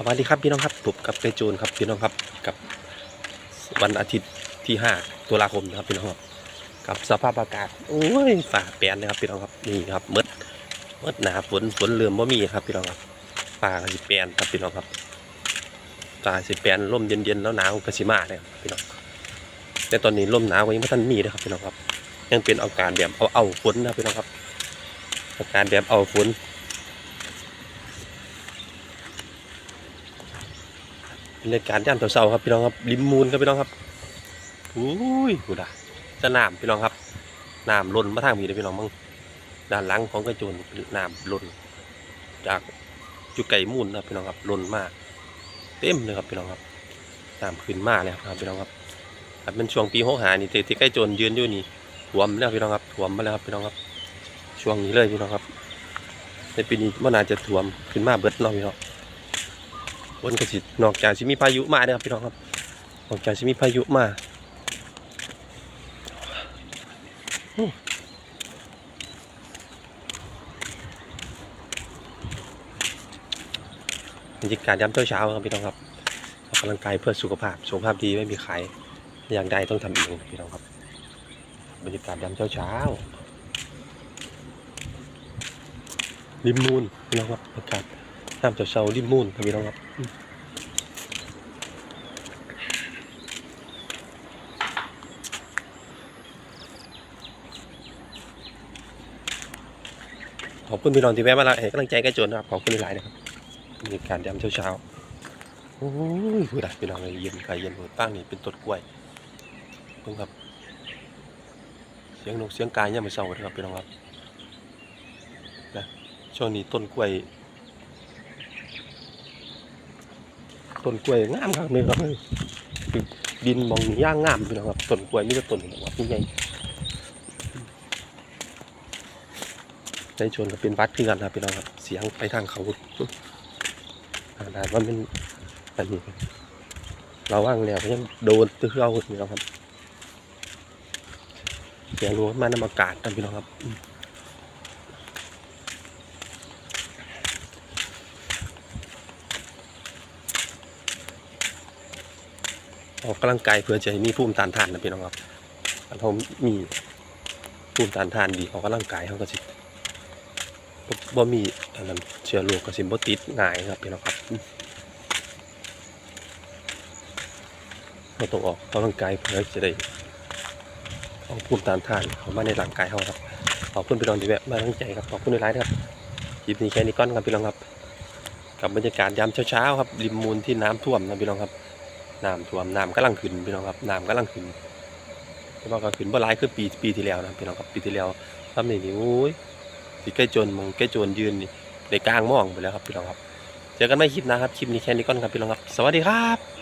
สวัสดีครับพี่น้องครับผมกับเปโจนครับพี่น้องครับกับวันอาทิตย์ที่5ตุลาคมนะครับพี่น้องครับกับสภาพอากาศโอ้ยฝ่าแปรนนะครับพี่น้องครับนี่ครับมืดมืดหนาฝนฝนเริ่มบ่มีครับพี่น้องครับฝ่าก็สิแปรนครับพี่น้องครับฝ่าสิแปรนลมเย็นๆแล้วหนาวก็สิมาเลยครับพี่น้องแต่ตอนนี้ลมหนาวก็ยังไม่ทันมีนะครับพี่น้องครับยังเป็นอาการแบบเอาเอาฝนนะพี่น้องครับอาการแบบเอาฝน บรรยากาศย่านเสาๆครับพี่น้องครับริมมูลครับพี่น้องครับอุ้ยหูด่าจะน้ำพี่น้องครับน้ำล้นมาทางมีเลยพี่น้องมั่งด้านหลังของกระโจนน้ำล้นจากจุไก่มูลนะครับพี่น้องครับล้นมากเต็มเลยครับพี่น้องครับน้ำขึ้นมาแล้วครับพี่น้องครับครับเป็นช่วงปีหกหานี่ที่ใกล้โจนยืนอยู่นี่ท่วมแล้วพี่น้องครับท่วมมาแล้วครับพี่น้องครับ ช่วงนี้เลยพี่น้องครับในปีนี้มันอาจจะท่วมขึ้นมากเบิดเนาะพี่น้อง บนกระสินอกจากสิมีพายุมาเด้อครับพี่น้องครับนอกจากสิมีพายุมาอืมบรรยากาศยามเช้าๆครับพี่น้องครับออกกำลังกายเพื่อสุขภาพ สุขภาพดีไม่มีใครอย่างใดต้องทำเองพี่น้องครับ บรรยากาศยามเช้าๆริมมูลพี่น้องครับอากาศ น้ำเช้าๆริมมูลครับพี่น้องครับอืมขอบคุณพี่น้องที่แวะมาให้กำลังใจแกโจนนะครับขอบคุณหลายๆนะครับมีการยามเช้าๆโอ้ยคือดักพี่น้องเลยเย็นใครเย็นหัวตั้งนี่เป็นต้นกล้วยเพิ่งครับ เสียงนกเสียงกายเนี่ยามมาเช้านะครับพี่น้องครับนะช่วงนี้ต้นกล้วย ต้นกล้วยงามครับนี่ครับดินมองย่างงามพี่น้องครับต้นกล้วยมีแต่ต้นแบบว่าใหญ่ในชนก็เป็นวัดคือกันครับพี่น้องครับเสียงไปทางเขาอาดว่ามันอันนี้เราว่างแล้วยังโดนตื้อเอาพี่น้องครับเสียงรู้มานำอากาศกันพี่น้องครับ อออกกำลังกายเพื่อจะมีภูมิต้านทานนะพี่น้องครับถ้าเรามีภูมิต้านทานดีออกกำลังกายเขาก็สิบ่บ่มีอันนั้นเชื้อโรคก็สิบ่ติดง่ายครับพี่น้องครับเราต้องออกกำลังกายเพื่อจะได้เอาภูมิต้านทานเข้ามาในร่างกายเขาครับขอบคุณพี่น้องที่แวะมาตั้งใจครับขอบคุณหลายๆนะครับคลิปนี้แค่นี้ก่อนครับพี่น้องครับกับบรรยากาศยามเช้าๆครับริมมูลที่น้ำท่วมนะพี่น้องครับ น้ำท่วมน้ำกำลังขึ้นพี่น้องครับน้ำกำลังขึ้นพี่รองก็ขึ้นบ่หลายคือปีปีที่แล้วนะพี่น้องครับปีที่แล้วทำนี่นี่โอ้ยสิใกล้จนมองใกล้จนยืนในกลางหมองไปแล้วครับพี่น้องครับ เจอกันไม่คลิปนะครับคลิปนี้แค่นี้ก่อนครับพี่น้องครับ สวัสดีครับ